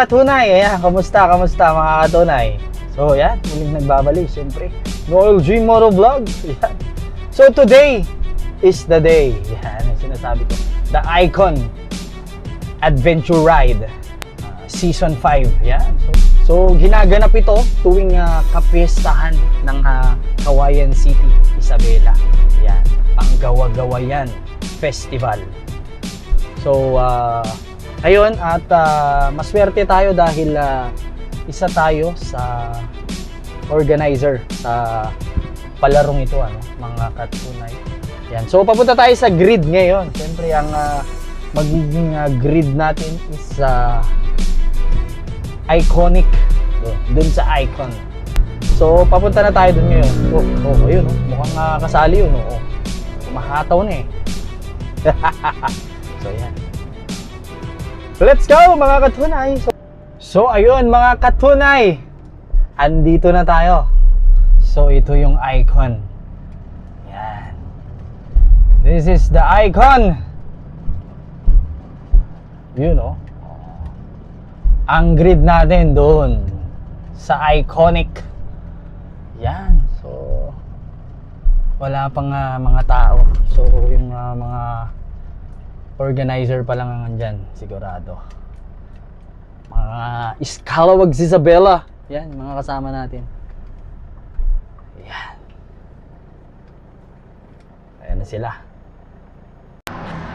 katunay. Ayan, kamusta, kamusta mga katunay? So yan, muling nagbabalik siyempre. Noel G Moto Vlog. Yan. So today is the day. Yan, ang sinasabi ko. The Icon Adventure Ride. uh, season 5. Yan. So, so ginaganap ito tuwing uh, kapiestahan ng uh, Kawayan City, Isabela. Yan. Panggawa-gawayan Festival. So, uh, ayun, at uh, maswerte tayo dahil uh, isa tayo sa organizer sa palarong ito, ano, mga katunay. Yan. So, papunta tayo sa grid ngayon. Siyempre, ang uh, magiging uh, grid natin is uh, iconic. Doon, dun sa icon. So, papunta na tayo dun ngayon. Oh, oh ayun, oh. mukhang uh, kasali yun. Oh. Kumahataw na eh. so, yan. Let's go mga katunay! So, so ayun mga katunay! Andito na tayo. So ito yung icon. Yan. This is the icon! Yun oh. Ang grid natin doon sa iconic. Yan. So wala pang ah, mga tao. So yung ah, mga organizer pa lang ang andyan, sigurado. Mga Iscalawag Isabela. Yan, mga kasama natin. Yan. Ayan na sila.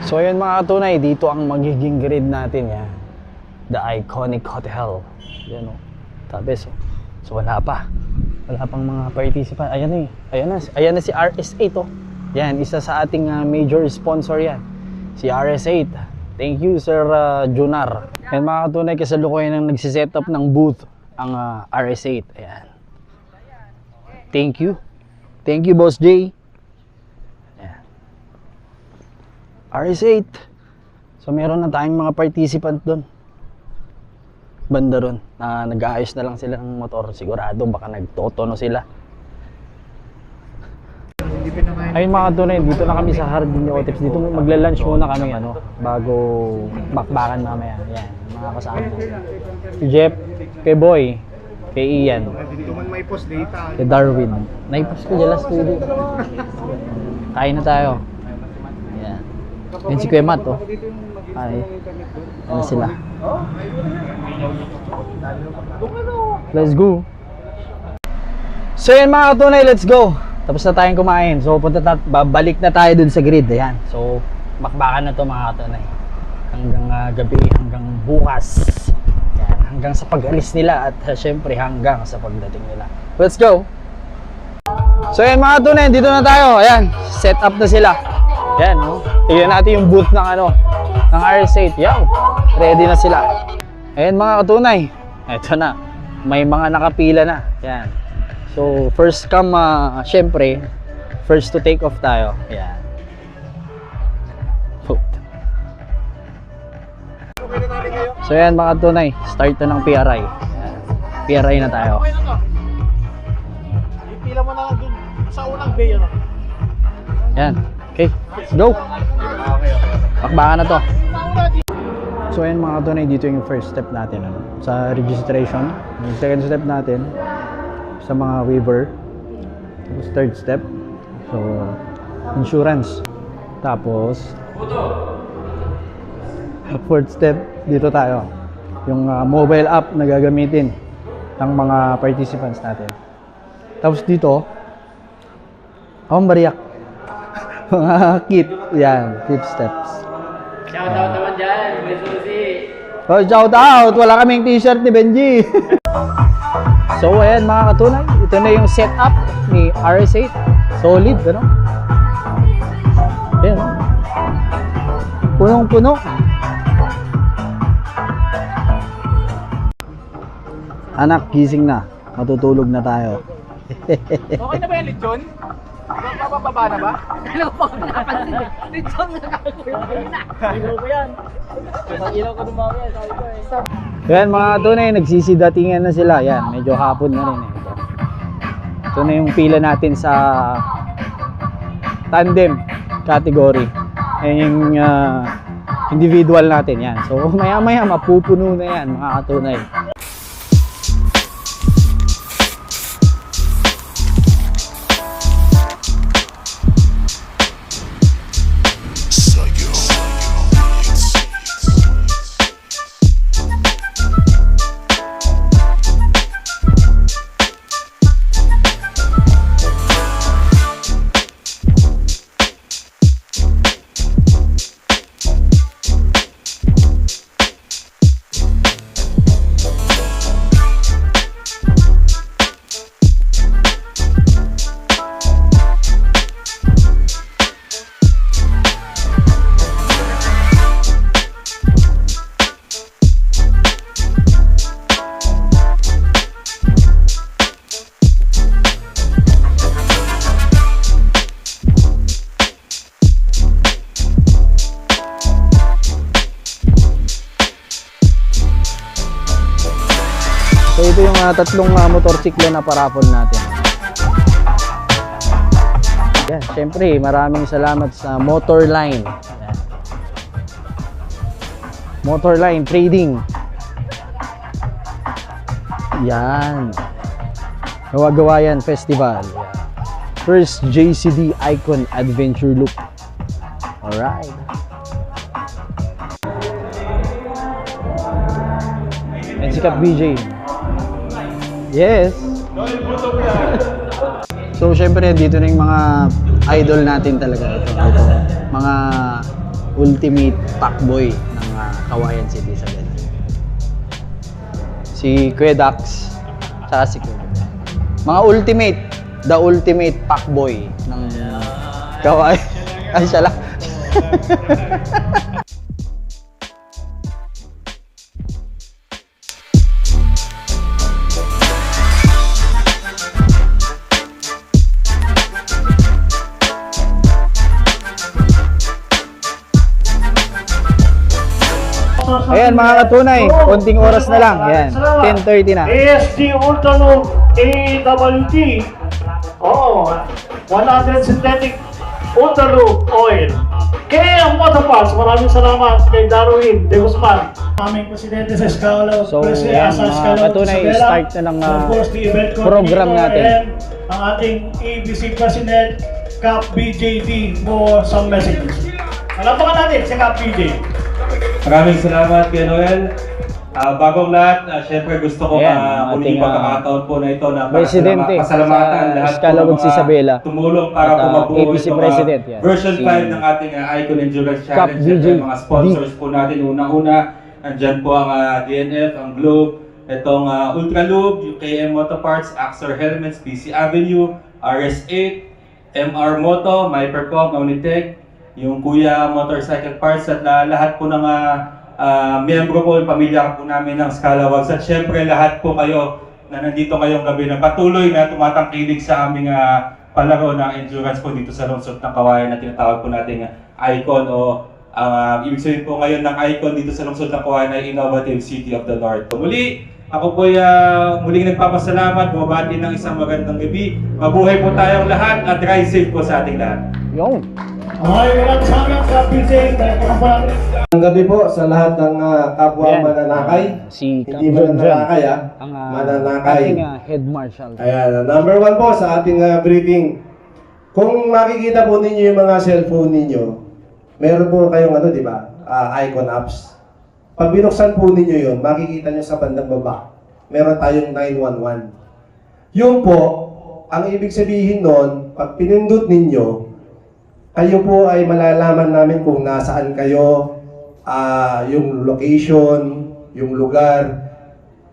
So ayun mga katunay, dito ang magiging grid natin yan. The Iconic Hotel. Yan o. Tabi so. So wala pa. Wala pang mga participant. Ayan eh. Ayan na. Ayan na si RS8 oh. Yan, isa sa ating ah, major sponsor yan si RS8. Thank you, Sir uh, Junar. And mga katunay, kasalukuyan nang nagsiset up ng booth ang uh, RS8. Ayan. Thank you. Thank you, Boss J. Ayan. RS8. So, meron na tayong mga participant doon. Banda ron. Na nag-aayos na lang sila ng motor. Sigurado, baka nagtotono sila. Ayun mga tunay, dito na kami sa Hardin Otips. Dito magla-lunch muna kami ano, bago bakbakan mamaya. Yan, mga kasama ko. Si Jeff, kay Boy, kay Ian, Dito man may post data. kay Darwin. Naipos ko dyan last week. Kain na tayo. Yan. Yan si Kuya Matt, oh. Ay. Ano sila? Let's go. So yan mga katunay, let's go. Tapos na tayong kumain. So punta ta babalik na tayo dun sa grid. Ayan. So makbakan na to mga katunay. Hanggang ah, gabi, hanggang bukas. Yan. Hanggang sa pag-alis nila at uh, syempre hanggang sa pagdating nila. Let's go. So yan mga katunay, dito na tayo. Ayan, set up na sila. Yan, no? Tignan natin yung booth ng ano, ng RS8. Yaw, ready na sila. Ayan mga katunay. Ito na. May mga nakapila na. Yan. So, first come, uh, syempre, first to take off tayo. Yan. Boom. So yan mga tunay, start na ng PRI. Yan. PRI na tayo. Ipila mo na lang dun sa unang bay ano. Yan. Okay, let's go. Pakbakan na to. So ayan mga tunay, dito yung first step natin ano, sa registration. Yung second step natin sa mga waiver. Tapos third step. So insurance. Tapos fourth step, dito tayo. Yung ah, mobile app na gagamitin ng mga participants natin. Tapos dito, ang bariyak. mga kit, yan, fifth steps. Shoutout naman dyan, may susi. Oh, shout out! Wala kaming t-shirt ni Benji. so, ayan mga katunay. Ito na yung setup ni RS8. Solid, ano? Ayan. oh. Punong-puno. Anak, gising na. Matutulog na tayo. Okay na ba yan, Lechon? Bababa na ba? Alam ko pa nakapansin eh. Lechon na kakakulit na. Ilaw ko yan. Isang ilaw ko dumami yan, sabi ko eh. Yan mga tunay, nagsisidatingan na sila. Yan, medyo hapon na rin eh. Ito. Na yung pila natin sa tandem category. Yan yung ah, individual natin yan. So maya maya mapupuno na yan mga katunay. Ito yung ah, tatlong uh, motorsiklo na parapol natin. Yan, syempre maraming salamat sa Motorline. Motorline Trading. Yan. Gawa-gawa yan Festival. First JCD Icon Adventure Loop. Alright. And si Cap BJ. Yes. so, syempre, dito na yung mga idol natin talaga. Ito, ito. Mga ultimate packboy ng uh, Kawayan City sa ganun. Si Kuya Dax, si Kuya. Mga ultimate, the ultimate packboy ng Kawayan. Ay, siya lang. Ayan mga katunay, konting oras na lang. Ayan, 10.30 na. ASD Ultraloop AWT. Oo. 100 synthetic Ultraloop oil. Kaya ang Motorparts, maraming salamat kay Darwin De Guzman. Aming presidente sa Escala. So, yan, mga katunay, start na ng, Of ah, program natin. ang ating ABC President, Cap BJD for some messages. Alapakan natin si Cap BJ. Maraming salamat kay Noel. Ah, bagong lahat, uh, syempre gusto ko Ayan, uh, ating, muling pagkakataon po na ito na para Presidente salama- pasalamatan sa lahat po ng mga Isabela. tumulong para At, ah, pumabuo APC itong, ah, President, yan. version Si 5 ng ating ah, Icon Endurance Challenge. Yung mga sponsors po natin, unang-una, andyan po ang ah, DNF, ang Globe, itong uh, Ultralube, yung KM Motoparts, Axor Helmets, PC Avenue, RS8, MR Moto, Mypercom, Omnitech, yung Kuya Motorcycle Parts at la- lahat po ng ah, ah, miyembro po, pamilya po namin ng Scalawags at syempre lahat po kayo na nandito ngayong gabi na patuloy na tumatangkilik sa aming ah, palaro ng endurance po dito sa lungsod ng Kawayan na tinatawag po nating icon o ah, ibig sabihin po ngayon ng icon dito sa lungsod ng Kawayan ay Innovative City of the North. So, muli, ako po ay ah, muling nagpapasalamat, bumabati ng isang magandang gabi. Mabuhay po tayong lahat at ride safe po sa ating lahat. Yung. Ang gabi po sa lahat ng ah, kapwa Ayan. mananakay. Si Cap Hindi mananakay ah. Ang ah, mananakay. ating ah, head marshal. Ayan, number one po sa ating ah, briefing. Kung makikita po ninyo yung mga cellphone ninyo, meron po kayong ano, di ba? Ah, icon apps. Pag binuksan po ninyo yun, makikita nyo sa bandang baba, meron tayong 911. Yun po, ang ibig sabihin nun, pag pinindot ninyo, kayo po ay malalaman namin kung nasaan kayo, ah, yung location, yung lugar.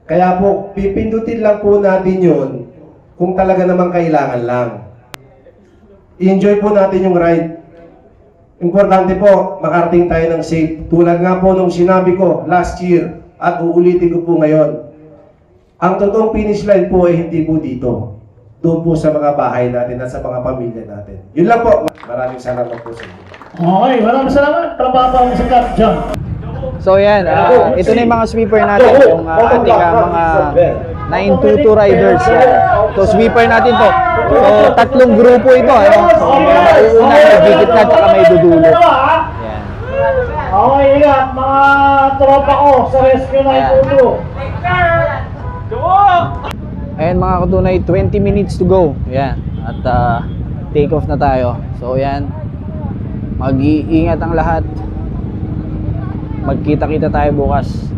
Kaya po, pipindutin lang po natin yun kung talaga naman kailangan lang. I-enjoy po natin yung ride. Importante po, makarating tayo ng safe. Tulad nga po nung sinabi ko last year at uulitin ko po ngayon. Ang totoong finish line po ay hindi po dito. Doon po sa mga bahay natin at sa mga pamilya natin. Yun lang po. Maraming salamat po sa inyo. Okay, maraming salamat. Trabaho mo sa Cap Jump. So yan, ah, ito na yung mga sweeper natin, yung ah, ating ah, mga 922 riders. Yan. So sweeper natin to. So tatlong grupo ito. Ano? So, mauuna, may gigit na, tsaka may dudulo. Yan. Okay, ingat mga tropa ko sa Rescue 922. Ayan mga katunay, 20 minutes to go. Yan. At ah, take off na tayo. So yan. Mag-iingat ang lahat. Magkita-kita tayo bukas.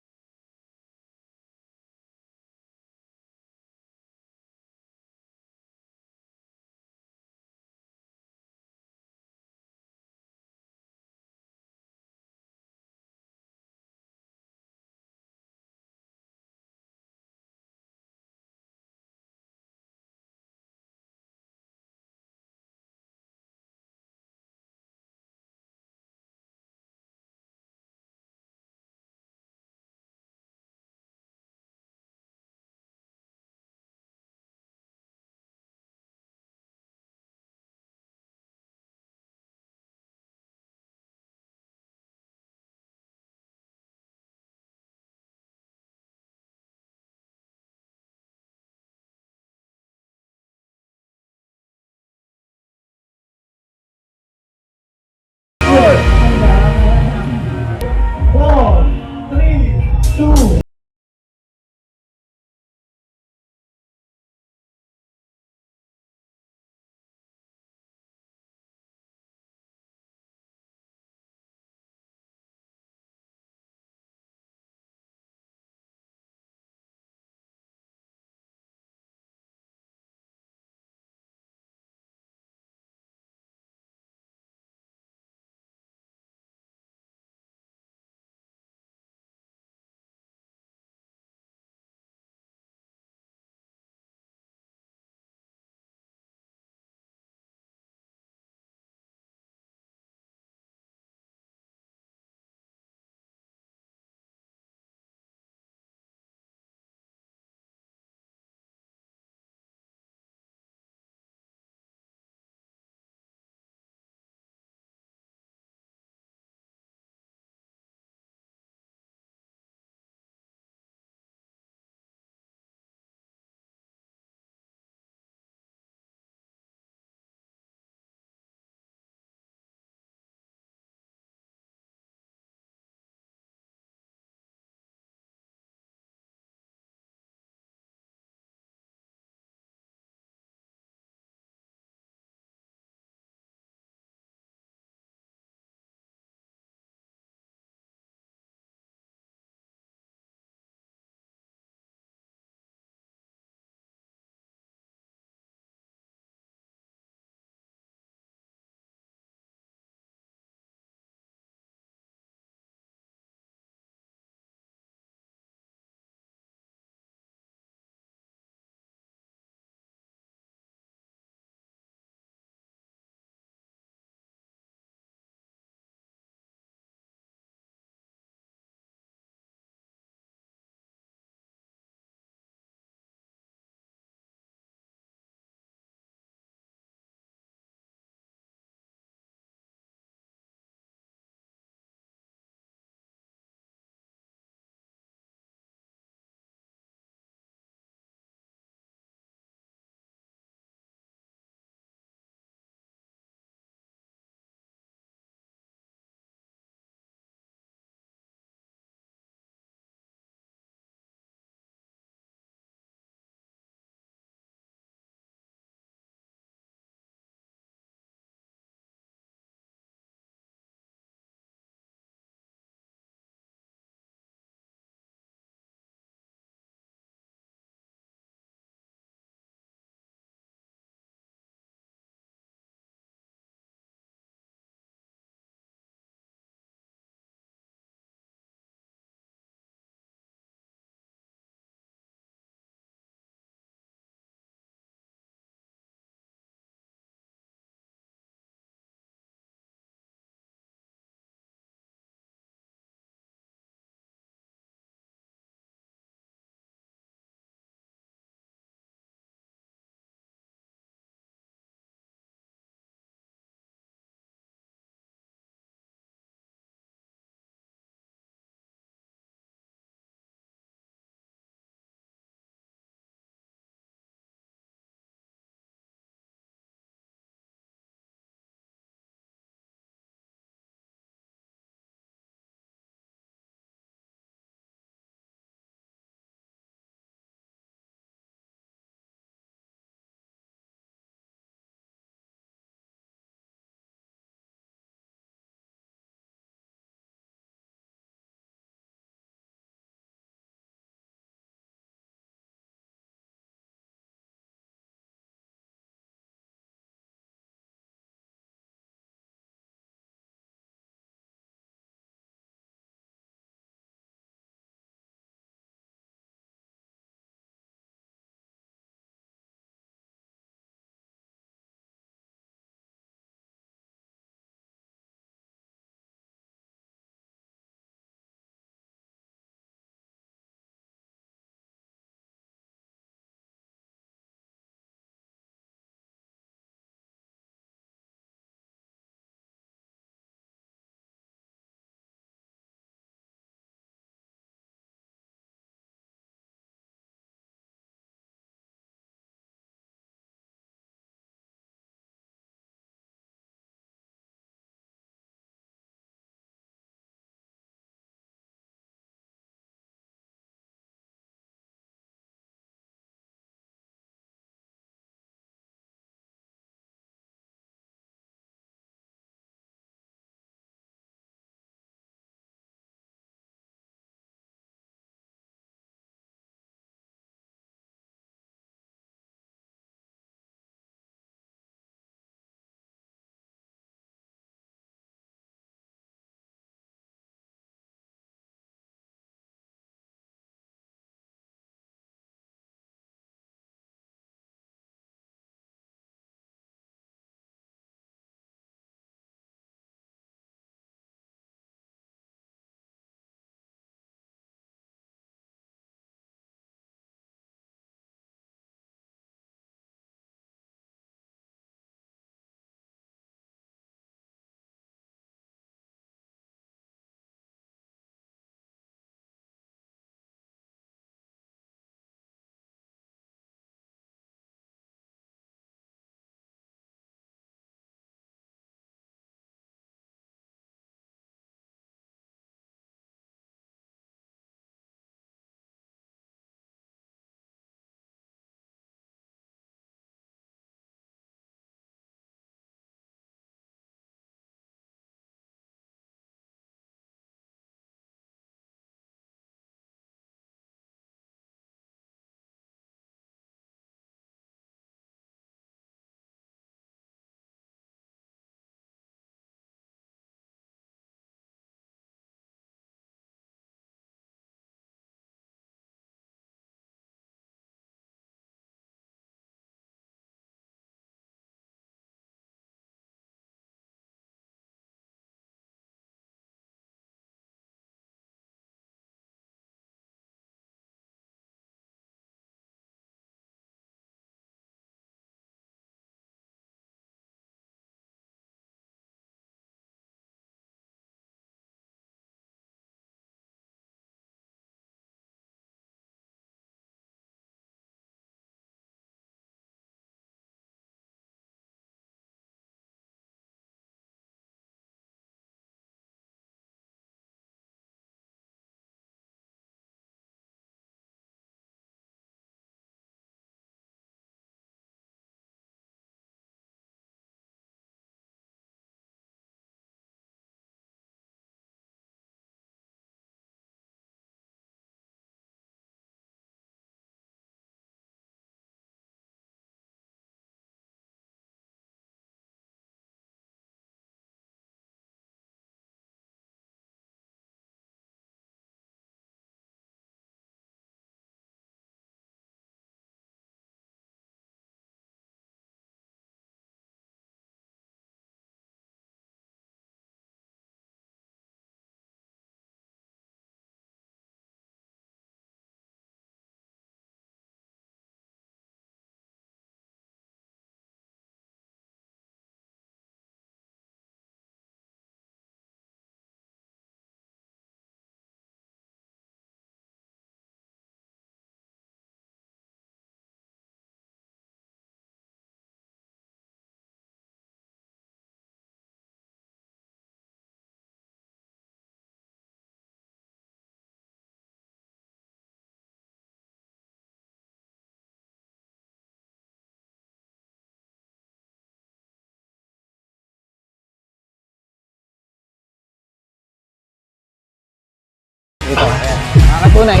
Dito, ayan. Mga katunay.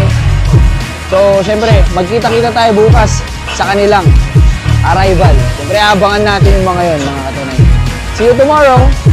So, syempre, magkita-kita tayo bukas sa kanilang arrival. Siyempre, abangan natin yung mga yon mga katunay. See you tomorrow!